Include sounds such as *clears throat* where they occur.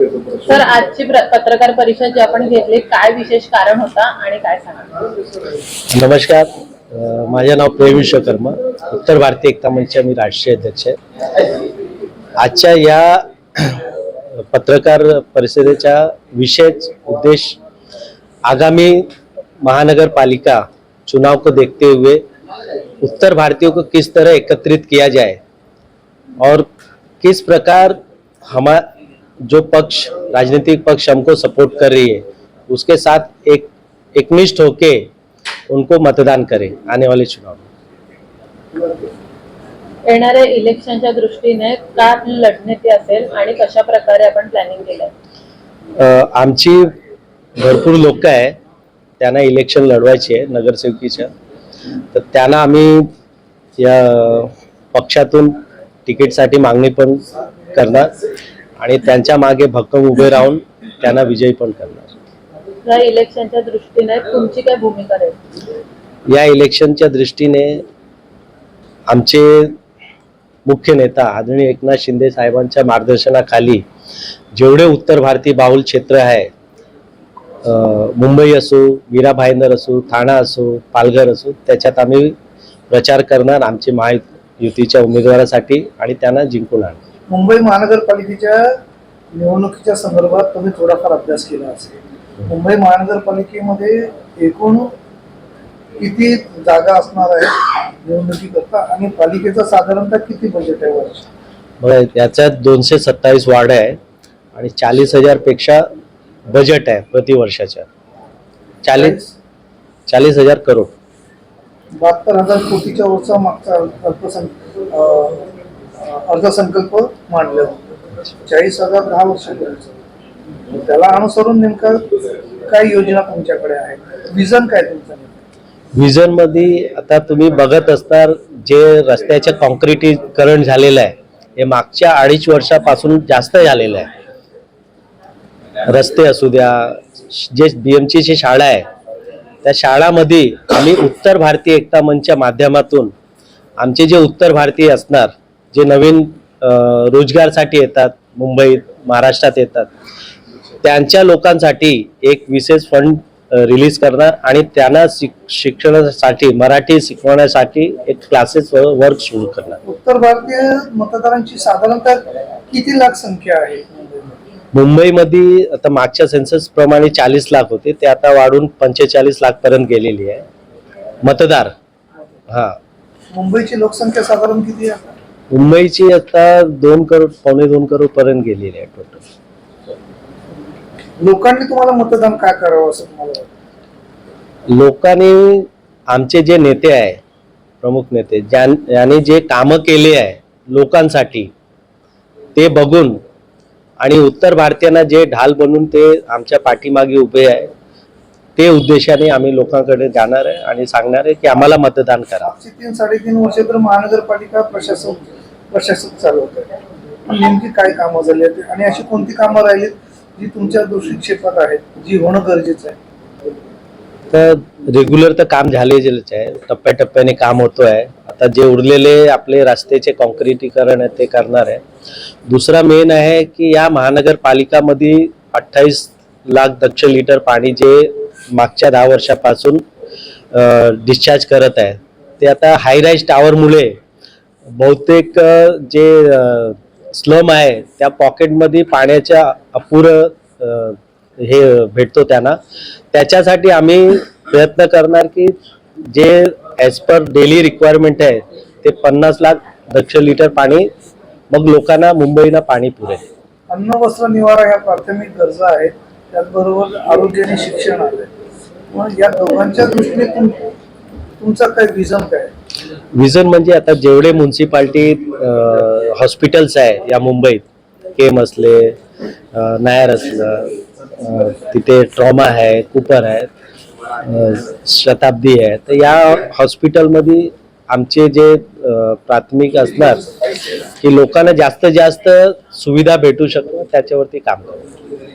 Sir आजची पत्रकार परिषद जी आपण घेतली काय विशेष कारण होता आणि काय सांगा? नमस्कार. माझे नाव प्रेम विश्वकर्म उत्तर भारतीय एकता मंचचे मी राष्ट्रीय अध्यक्ष आहे. आजच्या या *clears throat* पत्रकार परिषदेचा विशेष उद्देश आगामी महानगरपालिका चुनाव को देखते हुए उत्तर भारतीयों को किस तरह एकत्रित किया जाए और किस प्रकार हमारे जो पक्ष राजनीतिक पक्ष हमको सपोर्ट कर रही है उसके साथ एक एकनिष्ठ होके उनको मतदान करें आने वाले चुनाव में। येणाऱ्या इलेक्शनच्या दृष्टीने का लढण्याची असेल आणि कशा प्रकारे आपण प्लॅनिंग केलंय? अ, आमची भरपूर लोक आहे त्यांना इलेक्शन लढवायची आहे नगरसेवकीच्या तर त्यांना आम्ही या पक्षातून तिकीटसाठी मागणी पण करणार. आणि त्यांच्या मागे भक्कम उभे राहून त्यांना विजयी पण करणार. या इलेक्शनच्या दृष्टीने तुमची काय भूमिका राहील? या इलेक्शनच्या दृष्टीने आमचे मुख्य नेता आदरणीय एकनाथ शिंदे साहेबांच्या मार्गदर्शनाखाली जेवढे उत्तर भारतीय बाहुल क्षेत्र आहे मुंबई असो मीरा भाईंदर असो ठाणा असो पालघर असो त्याच्यात आम्ही प्रचार करणार आमचे महायुतीच्या उमेदवारासाठी आणि त्यांना जिंकून आणणार. मुंबई महानगरपालिकेच्या निवडणुकीच्या संदर्भात तुम्ही थोडाफार अभ्यास केला असेल. मुंबई महानगरपालिकेमध्ये एकूण किती जागा असणार आहे निवडणुकीकरता आणि पालिकेचा साधारणतः किती बजेट आहे वर्ष बघा याच्यात दोनशे सत्तावीस वार्ड आहे आणि चाळीस हजारपेक्षा बजेट आहे प्रतिवर्षाच्या. चाळीस चाळीस? हजार करोड. बहात्तर हजार कोटीच्या वरचा मागचा अल्पसंख अं, अर्थसंकल्प मांडले होते. चाळीस हजार दहा वर्षापर्यंत त्याला अनुसरून नेमका काय योजना तुमच्याकडे आहे? विजन काय तुमचं विजनमध्ये आता तुम्ही बघत असणार जे रस्त्याचे कॉन्क्रिटीकरण झालेलं आहे हे मागच्या अडीच वर्षापासून जास्त झालेलं आहे. रस्ते असू द्या जे बीएमची जी शाळा आहे त्या शाळामध्ये आम्ही उत्तर भारतीय एकता मंचच्या माध्यमातून आमचे जे उत्तर भारतीय असणार जे नवीन रोजगारसाठी येतात मुंबईत महाराष्ट्रात येतात त्यांच्या लोकांसाठी एक विशेष फंड रिलीज करणार आणि त्यांना शिक शिक्षणासाठी मराठी शिकवण्यासाठी एक क्लासेस वर्क सुरू करणार. उत्तर भारतीय मतदारांची साधारणतः किती लाख संख्या आहे? मुंबईमध्ये आता मागच्या सेन्सस प्रमाणे चाळीस लाख होते ते आता वाढून पंचेचाळीस लाख पर्यंत गेलेली आहे. मतदार हा. मुंबईची लोकसंख्या साधारण किती आहे? मुंबईची आता दोन करोड पावणे दोन करोड पर्यंत गेलेली आहे टोटल लोकांनी तुम्हाला मतदान काय करावं असं तुम्हाला वाटतं? लोकांनी आमचे जे नेते आहे प्रमुख नेते ज्यां यांनी जे कामं केले आहे लोकांसाठी ते बघून आणि उत्तर भारतीयांना जे ढाल बनून ते आमच्या पाठीमागे उभे आहे ते उद्देशाने आम्ही लोकांकडे जाणार आहे आणि सांगणार आहे की आम्हाला मतदान करा. तीन साडेतीन वर्ष तर महानगरपालिका प्रशासन प्रशासक चालवत आहे नेमकी काय कामं झाली आहेत? आणि अशी कोणती कामं राहिलीत जी तुमच्या दृष्टिक्षेपात आहेत जी होणं गरजेचं आहे? तर रेग्युलर तर काम झालेच आहे. टप्प्याटप्प्याने काम होतो आहे आता जे उरलेले आपले रस्त्याचे कॉन्क्रिटीकरण आहे ते करणार आहे. दुसरा मेन आहे की या महानगरपालिकामध्ये अठ्ठावीस लाख दक्ष लिटर पाणी जे मागच्या दहा वर्षापासून डिस्चार्ज करत आहे. ते आता हायराईज टावरमुळे बहुतेक जे स्लम आहे त्या पॉकेटमध्ये पाण्याच्या अपुरं हे भेटतो त्यांना. त्याच्यासाठी आम्ही प्रयत्न करणार की जे ॲज पर डेली रिक्वायरमेंट आहे ते पन्नास लाख दक्ष लिटर पाणी मग लोकांना मुंबईला पाणी पुरेल. अन्न वस्त्र निवारा ह्या प्राथमिक गरजा आहेत. त्याचबरोबर आरोग्य आणि शिक्षण आहे. मग या दोघांच्या दृष्टीने तुमचा काय विजन काय? विजन म्हणजे आता जेवढे म्युन्सिपाल्टी हॉस्पिटल्स आहे या मुंबईत केम असले नायर असलं तिथे ट्रॉमा आहे कुपर आहे शताब्दी आहे तर या हॉस्पिटलमध्ये आमचे जे प्राथमिक असणार की लोकांना जास्तीत जास्त सुविधा भेटू शकतो त्याच्यावरती काम करू